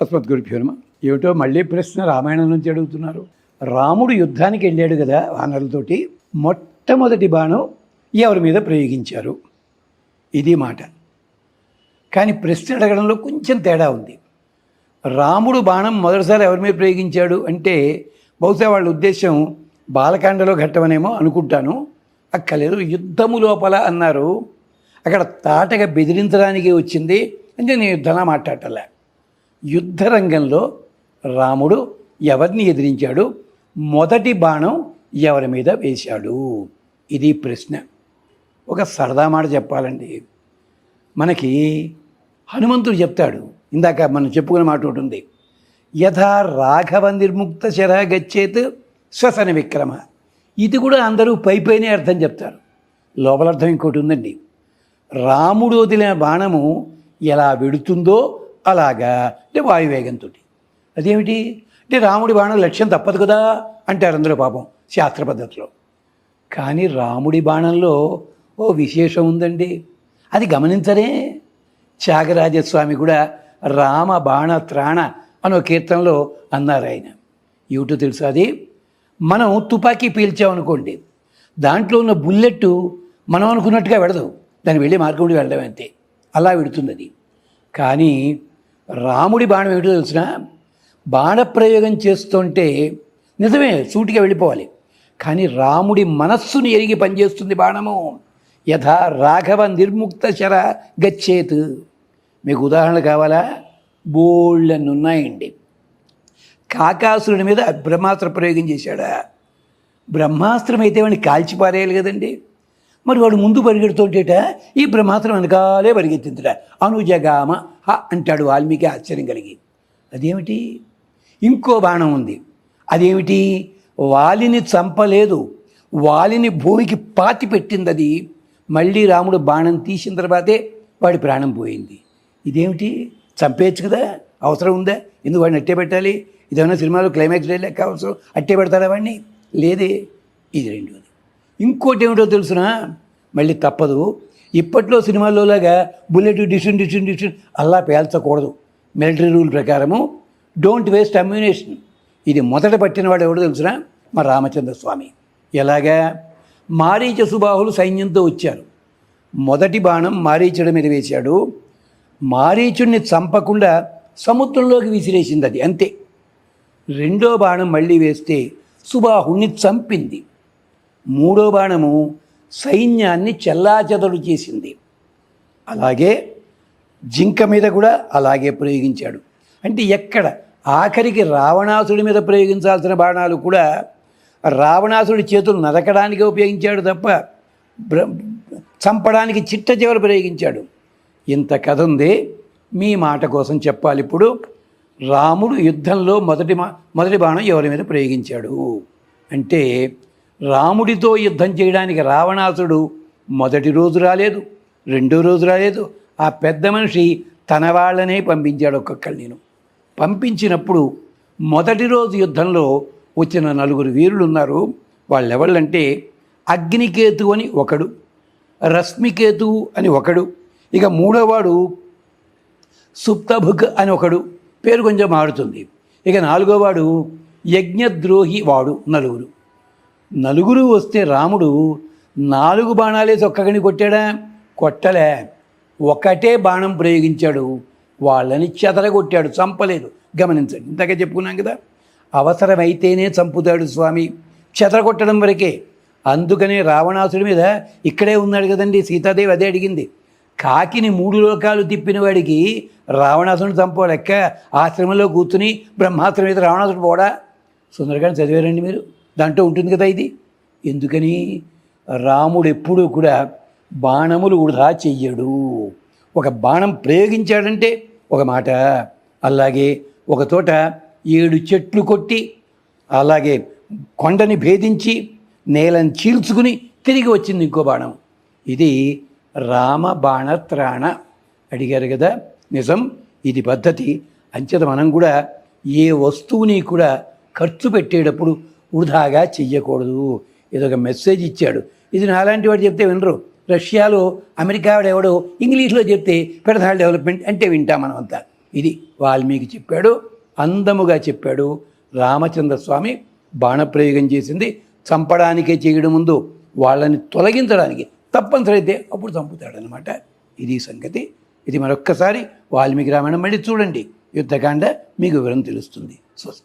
అస్మత్ గురుభ్యో నమ ఏమిటో మళ్ళీ ప్రశ్న రామాయణం నుంచి అడుగుతున్నారు. రాముడు యుద్ధానికి వెళ్ళాడు కదా వానరులతోటి. మొట్టమొదటి బాణం ఎవరి మీద ప్రయోగించారు? ఇది మాట. కానీ ప్రశ్న అడగడంలో కొంచెం తేడా ఉంది. రాముడు బాణం మొదటిసారి ఎవరి మీద ప్రయోగించాడు అంటే బహుశా వాళ్ళ ఉద్దేశం బాలకాండలో ఘట్టమనేమో అనుకుంటాను. అక్కలేదు యుద్ధము లోపల అన్నారు. అక్కడ తాటగా బెదిరించడానికి వచ్చింది. అంటే నేను యుద్ధంగా మాట్లాడటలే. యుద్ధ రంగంలో రాముడు ఎవరిని ఎదిరించాడు? మొదటి బాణం ఎవరి మీద వేశాడు? ఇది ప్రశ్న. ఒక సరదా మాట చెప్పాలండి. మనకి హనుమంతుడు చెప్తాడు. ఇందాక మనం చెప్పుకున్న మాట ఒకటి ఉంది. యథా రాఘవ నిర్ముక్త శర గచ్చేత్ శ్వసన విక్రమ. ఇది కూడా అందరూ పై పైనే అర్థం చెప్తారు. లోపల అర్థం ఇంకోటి ఉందండి. రాముడు వదిలిన బాణము ఎలా వెడుతుందో అలాగా? అంటే వాయువేగంతో అదేమిటి? అంటే రాముడి బాణం లక్ష్యం తప్పదు కదా? అంటారు అందరూ పాపం శాస్త్ర పద్ధతిలో. కానీ రాముడి బాణంలో ఓ విశేషం ఉందండి. అది గమనించరే. త్యాగరాజస్వామి కూడా రామ బాణ త్రాణ అనో కీర్తనలో అన్నారు ఆయన. ఏమిటో తెలుసా అది? మనం తుపాకీ పీల్చామనుకోండి దాంట్లో ఉన్న బుల్లెట్ మనం అనుకున్నట్టుగా వెడదు. దాన్ని వెళ్ళే మార్గం వెళ్ళడం అంతే. అలా విడుతుంది అది కానీ రాముడి బాణం ఏమిటో తెలిసిన? బాణప్రయోగం చేస్తుంటే నిజమే సూటిగా వెళ్ళిపోవాలి. కానీ రాముడి మనస్సుని ఎరిగి పనిచేస్తుంది బాణము. యథా రాఘవ నిర్ముక్త శర గచ్చేత్. మీకు ఉదాహరణ కావాలా? బోళ్ళన్ని ఉన్నాయండి. కాకాసురుడి మీద బ్రహ్మాస్త్ర ప్రయోగం చేశాడా? బ్రహ్మాస్త్రం అయితే వాడిని కాల్చిపారేయాలి కదండి. మరి వాడు ముందు పరిగెడుతుంటేట ఈ బ్రహ్మాత్రం వెనకాలే పరిగెత్తిందిట. అనుజగామ హ అంటాడు వాల్మీకి ఆశ్చర్యం కలిగి. అదేమిటి? ఇంకో బాణం ఉంది. అదేమిటి? వాలిని చంపలేదు. వాలిని భూమికి పాతి పెట్టింది అది మళ్ళీ రాముడు బాణం తీసిన తర్వాతే వాడి ప్రాణం పోయింది. ఇదేమిటి? చంపేయచ్చు కదా? అవసరం ఉందా? ఎందుకు వాడిని అట్టే పెట్టాలి? ఇదేమైనా సినిమాలో క్లైమాక్స్ లెక్క అవసరం అట్టే పెడతాడా వాడిని? లేదే. ఇది రెండోది. ఇంకోటి ఏమిటో తెలుసునా? మళ్ళీ తప్పదు. ఇప్పట్లో సినిమాల్లోలాగా బుల్లెట్ డిషన్ డిషన్ డిషన్ అలా పేల్చకూడదు. మిలిటరీ రూల్ ప్రకారము. Don't waste ammunition. ఇది మొదట పట్టినవాడు ఎవడో తెలుసునా? మా రామచంద్ర స్వామి. ఎలాగా? మారీచ సుబాహులు సైన్యంతో వచ్చారు. మొదటి బాణం మారీచుడి మీద వేశాడు. మారీచుడిని చంపకుండా సముద్రంలోకి విసిరేసింది అది అంతే. రెండో బాణం మళ్ళీ వేస్తే సుబాహుణ్ణి చంపింది. మూడో బాణము సైన్యాన్ని చెల్లాచెదడు చేసింది. అలాగే జింక మీద కూడా అలాగే ప్రయోగించాడు. అంటే ఎక్కడ? ఆఖరికి రావణాసుడి మీద ప్రయోగించాల్సిన బాణాలు కూడా రావణాసుడి చేతులు నరకడానికి ఉపయోగించాడు తప్ప బ్ర- చంపడానికి చిట్ట చివరి ప్రయోగించాడు. ఇంత కథ ఉంది. మీ మాట కోసం చెప్పాలి ఇప్పుడు. రాముడు యుద్ధంలో మొదటి మా మొదటి బాణం ఎవరి మీద ప్రయోగించాడు? అంటే రాముడితో యుద్ధం చేయడానికి రావణాసుడు మొదటి రోజు రాలేదు రెండో రోజు రాలేదు. ఆ పెద్ద మనిషి తన వాళ్ళనే పంపించాడు ఒక్కొక్కరు నేను. పంపించినప్పుడు మొదటి రోజు యుద్ధంలో వచ్చిన నలుగురు వీరులు ఉన్నారు. వాళ్ళెవళ్ళంటే అగ్నికేతు అని ఒకడు రశ్మికేతు అని ఒకడు ఇక మూడోవాడు సుప్తభుక్ అని ఒకడు పేరు కొంచెం మారుతుంది. ఇక నాలుగోవాడు యజ్ఞద్రోహి వాడు నలుగురు. నలుగురు వస్తే రాముడు నాలుగు బాణాలేసి ఒక్కగని కొట్టాడా? కొట్టలే. ఒకటే బాణం ప్రయోగించాడు. వాళ్ళని చెదరగొట్టాడు. చంపలేదు. గమనించండి. ఇంతక చెప్పుకున్నాం కదా. అవసరమైతేనే చంపుతాడు స్వామి. చెదరగొట్టడం వరకే. అందుకనే రావణాసుడి మీద ఇక్కడే ఉన్నాడు కదండి. సీతాదేవి అదే అడిగింది. కాకిని మూడు లోకాలు తిప్పిన వాడికి రావణాసుని చంపలేక్క ఆశ్రమంలో కూర్చుని బ్రహ్మాశ్రమం మీద రావణాసుడు పోడా? సుందరగాని చదివారండి మీరు? దాంట్లో ఉంటుంది కదా ఇది. ఎందుకని? రాముడు ఎప్పుడూ కూడా బాణములు వృధా చెయ్యడు. ఒక బాణం ప్రయోగించాడంటే ఒక మాట. అలాగే ఒక తోట ఏడు చెట్లు కొట్టి అలాగే కొండని భేదించి నేలను చీల్చుకుని తిరిగి వచ్చింది ఇంకో బాణం. ఇది రామ బాణ త్రాణ. అడిగారు కదా? నిజం ఇది పద్ధతి. అంచేత మనం కూడా ఏ వస్తువుని కూడా ఖర్చు పెట్టేటప్పుడు వృధాగా చెయ్యకూడదు. ఇదొక ఒక మెసేజ్ ఇచ్చాడు. ఇది నాలాంటి వాడు చెప్తే వినరు. రష్యాలో అమెరికా ఎవడో ఇంగ్లీష్లో చెప్తే పెడతాడు డెవలప్మెంట్ అంటే వింటాం మనం అంతా ఇది వాల్మీకి చెప్పాడు అందముగా చెప్పాడు. రామచంద్ర స్వామి బాణప్రయోగం చేసింది. చంపడానికే చేయడం ముందు వాళ్ళని తొలగించడానికి తప్పనిసరి అయితే అప్పుడు చంపుతాడనమాట ఇది సంగతి. ఇది మరొక్కసారి వాల్మీకి రామాయణం మళ్ళీ చూడండి. యుద్ధకాండ మీకు వివరం తెలుస్తుంది. స్వస్తి.